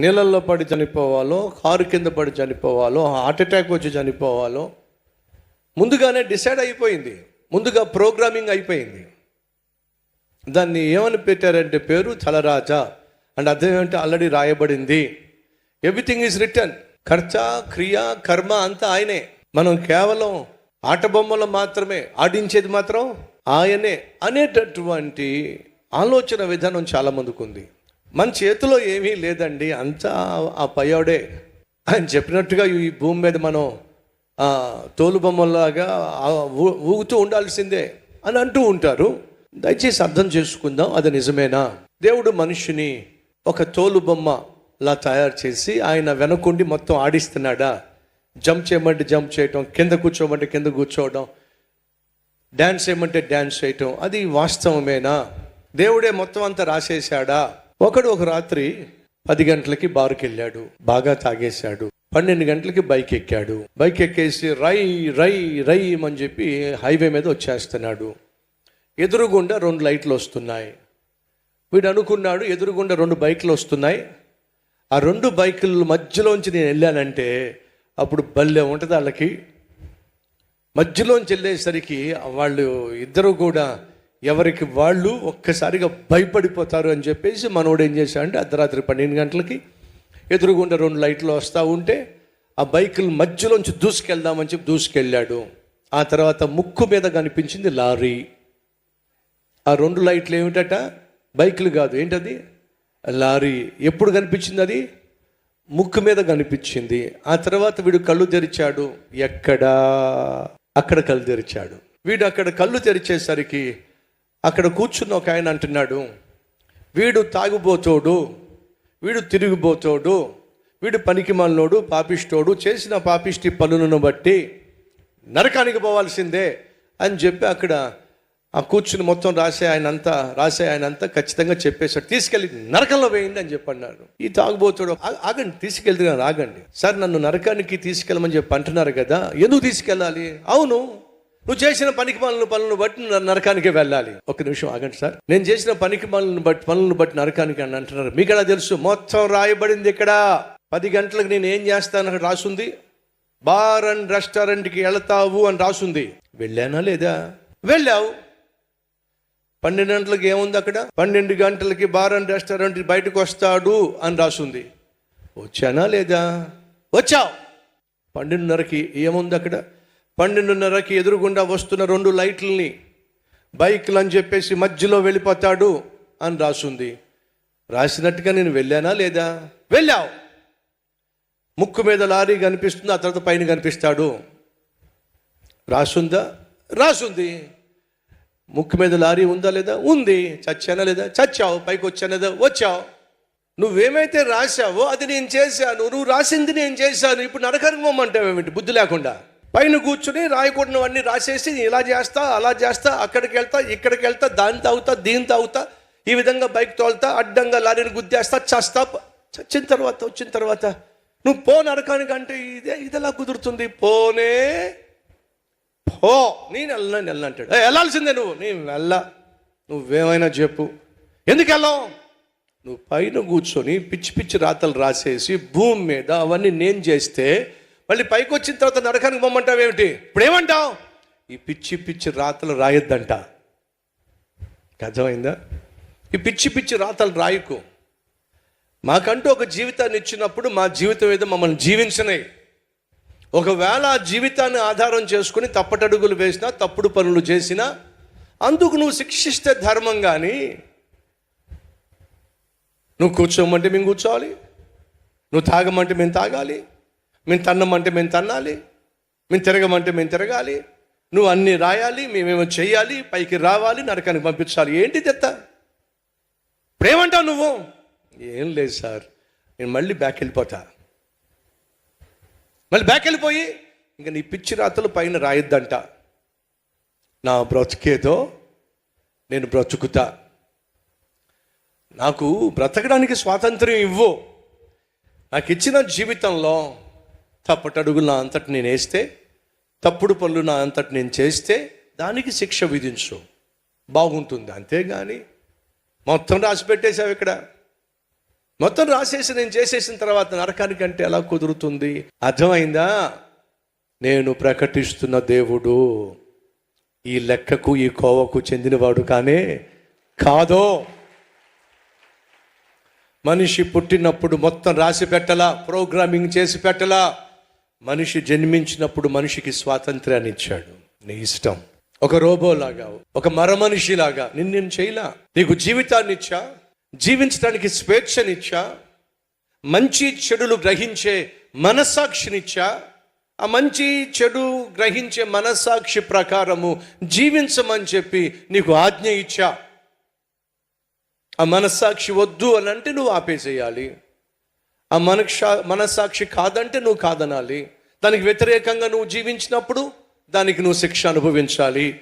నీళ్ళల్లో పడి చనిపోవాలో కారు కింద పడి చనిపోవాలో హార్ట్ అటాక్ వచ్చి చనిపోవాలో ముందుగానే డిసైడ్ అయిపోయింది. ముందుగా ప్రోగ్రామింగ్ అయిపోయింది. దాన్ని ఏమని పెట్టారంటే పేరు? చలరాజా అండ్ అర్థం ఏమంటే ఆల్రెడీ రాయబడింది. ఎవ్రీథింగ్ ఈజ్ రిటర్న్ ఖర్చ క్రియ కర్మ అంతా ఆయనే. మనం కేవలం ఆట బొమ్మలు మాత్రమే ఆడించేది మాత్రం ఆయనే అనేటటువంటి ఆలోచన విధానం చాలా మందికి ఉంది మన చేతిలో ఏమీ లేదండి. అంతా ఆ పయోడే. ఆయన చెప్పినట్టుగా ఈ భూమి మీద మనం తోలుబొమ్మలాగా ఊ- ఊగుతూ ఉండాల్సిందే అని అంటూ ఉంటారు. దయచేసి అర్థం చేసుకుందాం అది నిజమేనా? దేవుడు మనిషిని ఒక తోలుబొమ్మలా తయారు చేసి ఆయన వెనకుండి మొత్తం ఆడిస్తున్నాడా? జంప్ చేయమంటే జంప్ చేయటం కింద కూర్చోమంటే కింద కూర్చోవడం డ్యాన్స్ చేయమంటే డ్యాన్స్ చేయటం అది వాస్తవమేనా? దేవుడే మొత్తం అంతా రాసేశాడా? ఒకడు ఒక రాత్రి పది గంటలకి బారుకి వెళ్ళాడు బాగా తాగేశాడు. పన్నెండు గంటలకి బైక్ ఎక్కాడు బైక్ ఎక్కేసి రై రై రై అని చెప్పి హైవే మీద వచ్చేస్తున్నాడు. ఎదురుగుండా రెండు లైట్లు వస్తున్నాయి. వీడు అనుకున్నాడు ఎదురుగుండా రెండు బైక్లు వస్తున్నాయి. ఆ రెండు బైకుల మధ్యలోంచి నేను వెళ్ళానంటే అప్పుడు భలే ఉంటుంది వాళ్ళకి. మధ్యలోంచి వెళ్ళేసరికి వాళ్ళు ఇద్దరు కూడా ఎవరికి వాళ్ళు ఒక్కసారిగా భయపడిపోతారు అని చెప్పేసి మనోడు ఏం చేశాడంటే అర్ధరాత్రి పన్నెండు గంటలకి ఎదురుగుండా రెండు లైట్లు వస్తూ ఉంటే ఆ బైకుల మధ్యలోంచి దూసుకెళ్దామని చెప్పి దూసుకెళ్ళాడు. ఆ తర్వాత ముక్కు మీద కనిపించింది లారీ. ఆ రెండు లైట్లు ఏమిటట? బైకులు కాదు. ఏంటది? లారీ. ఎప్పుడు కనిపించింది అది? ముక్కు మీద కనిపించింది. ఆ తర్వాత వీడు కళ్ళు తెరిచాడు. ఎక్కడా? అక్కడ కళ్ళు తెరిచాడు. వీడు అక్కడ కళ్ళు తెరిచేసరికి అక్కడ కూర్చున్న ఒక ఆయన అంటున్నాడు వీడు తాగుబోతోడు వీడు తిరిగిపోతోడు వీడు పనికిమాలినోడు పాపిష్టోడు చేసిన పాపిష్టి పనులను బట్టి నరకానికి పోవాల్సిందే అని చెప్పి అక్కడ ఆ కూర్చుని మొత్తం రాసే ఆయన అంతా రాసే ఆయన అంతా ఖచ్చితంగా చెప్పేశాడు తీసుకెళ్ళి నరకంలో వేయండి అని చెప్పి ఈ తాగుబోతుడు ఆగండి తీసుకెళ్తున్నాను ఆగండి సార్ నన్ను నరకానికి తీసుకెళ్ళమని చెప్పి అంటున్నారు కదా ఎందుకు తీసుకెళ్ళాలి? అవును నువ్వు చేసిన పనికి పనులను పనులను బట్టి నరకానికి వెళ్ళాలి. ఒక నిమిషం ఆగండి సార్. నేను చేసిన పనికి పనులను బట్టి పనులను బట్టి నరకానికి అని అంటున్నారు. మీకు ఎలా తెలుసు? మొత్తం రాయబడింది ఇక్కడ. పది గంటలకు నేను ఏం చేస్తాను అక్కడ రాసుంది. బార్ అండ్ రెస్టారెంట్కి వెళతావు అని రాసుంది. వెళ్ళానా లేదా? వెళ్ళావు. పన్నెండు గంటలకు ఏముంది అక్కడ? పన్నెండు గంటలకి బార్ అండ్ రెస్టారెంట్ బయటకు వస్తాడు అని రాసుంది. వచ్చానా లేదా? వచ్చావు. పన్నెండున్నరకి ఏముంది అక్కడ? పన్నెండున్నరకి ఎదురుగుండా వస్తున్న రెండు లైట్లని బైక్లు అని చెప్పేసి మధ్యలో వెళ్ళిపోతాడు అని రాసుంది. రాసినట్టుగా నేను వెళ్ళానా లేదా? వెళ్ళావు. ముక్కు మీద లారీ కనిపిస్తుంది ఆ తర్వాత పైన కనిపిస్తాడు. రాసుందా? రాసుంది. ముక్కు మీద లారీ ఉందా లేదా? ఉంది. చచ్చానా లేదా? చచ్చావు. పైకి వచ్చానా లేదా? వచ్చావు. నువ్వేమైతే రాశావో అది నేను చేశాను. నువ్వు రాసింది నేను చేశాను. ఇప్పుడు నరకరికి ఏమిటి బుద్ధి లేకుండా. పైన కూర్చుని రాయకూడనివన్నీ రాసేసి ఇలా చేస్తా అలా చేస్తా అక్కడికి వెళ్తా ఇక్కడికి వెళ్తా దాని తాగుతా దీని తాగుతా ఈ విధంగా బైక్ తోలుతా అడ్డంగా లారీని గుద్దేస్తా చేస్తా చచ్చిన తర్వాత వచ్చిన తర్వాత నువ్వు పో నరకానికి అంటే ఇదే ఇదెలా కుదురుతుంది? పోనే పో నేను వెళ్ళను వెళ్ళను అంటాడు. వెళ్ళాల్సిందే నువ్వు నేను వెళ్ళ నువ్వేమైనా చెప్పు. ఎందుకు వెళ్ళావు? నువ్వు పైన కూర్చొని పిచ్చి పిచ్చి రాతలు రాసేసి భూమి మీద అవన్నీ నేను చేస్తే మళ్ళీ పైకి వచ్చిన తర్వాత నరకానికి పొమ్మంటావు ఏమిటి? ఇప్పుడు ఏమంటావు ఈ పిచ్చి పిచ్చి రాతలు రాయొద్దంట. అర్థమైందా? ఈ పిచ్చి పిచ్చి రాతలు రాయకు. మాకంటూ ఒక జీవితాన్ని ఇచ్చినప్పుడు మా జీవితం ఏదో మమ్మల్ని జీవించనే. ఒకవేళ ఆ జీవితాన్ని ఆధారం చేసుకుని తప్పటడుగులు వేసినా తప్పుడు పనులు చేసినా అందుకు నువ్వు శిక్షిస్తే ధర్మం కానీ నువ్వు కూర్చోమంటే మేము కూర్చోవాలి. నువ్వు తాగమంటే మేము తాగాలి. మేము తన్నమంటే మేము తన్నాలి మేము తిరగమంటే మేము తిరగాలి నువ్వు అన్నీ రాయాలి మేమేమో చేయాలి పైకి రావాలి నరకానికి పంపించాలి. ఏంటి తెత్త ప్రేమంటావు నువ్వు? ఏం లేదు సార్ నేను మళ్ళీ బ్యాక్ వెళ్ళిపోతా. మళ్ళీ బ్యాక్ వెళ్ళిపోయి ఇంకా నీ పిచ్చి రాతలు పైన రాయొద్దంట. నా బ్రతుకేదో నేను బ్రతుకుతా. నాకు బ్రతకడానికి స్వాతంత్రం ఇవ్వు. నాకు ఇచ్చిన జీవితంలో తప్పటడుగులు నా అంతటి నేను వేస్తే తప్పుడు పనులు నా అంతటి నేను చేస్తే దానికి శిక్ష విధించు. బాగుంటుంది అంతేగాని మొత్తం రాసి పెట్టేశావు ఇక్కడ. మొత్తం రాసేసి నేను చేసేసిన తర్వాత నరకానికి అంటే ఎలా కుదురుతుంది? అర్థమైందా? నేను ప్రకటిస్తున్న దేవుడు ఈ లెక్కకు ఈ కోవకు చెందినవాడు కానే కాదో. మనిషి పుట్టినప్పుడు మొత్తం రాసి పెట్టలా? ప్రోగ్రామింగ్ చేసి పెట్టలా? మనిషి జన్మించినప్పుడు మనిషికి స్వాతంత్ర్యాన్ని ఇచ్చాడు. నీ ఇష్టం. ఒక రోబోలాగా ఒక మరమనిషిలాగా నిన్ను నేను చేయలా? నీకు జీవితాన్ని ఇచ్చా? జీవించడానికి స్వేచ్ఛనిచ్చా మంచి చెడులు గ్రహించే మనస్సాక్షినిచ్చా ఆ మంచి చెడు గ్రహించే మనస్సాక్షి ప్రకారము జీవించమని చెప్పి నీకు ఆజ్ఞ ఇచ్చా? ఆ మనస్సాక్షి వద్దు అని అంటే నువ్వు ఆపేసేయాలి. ఆ మనక్షా మనస్సాక్షి కాదంటే నువ్వు కాదనాలి. దానికి వ్యతిరేకంగా నువ్వు జీవించినప్పుడు దానికి నువ్వు శిక్ష అనుభవించాలి.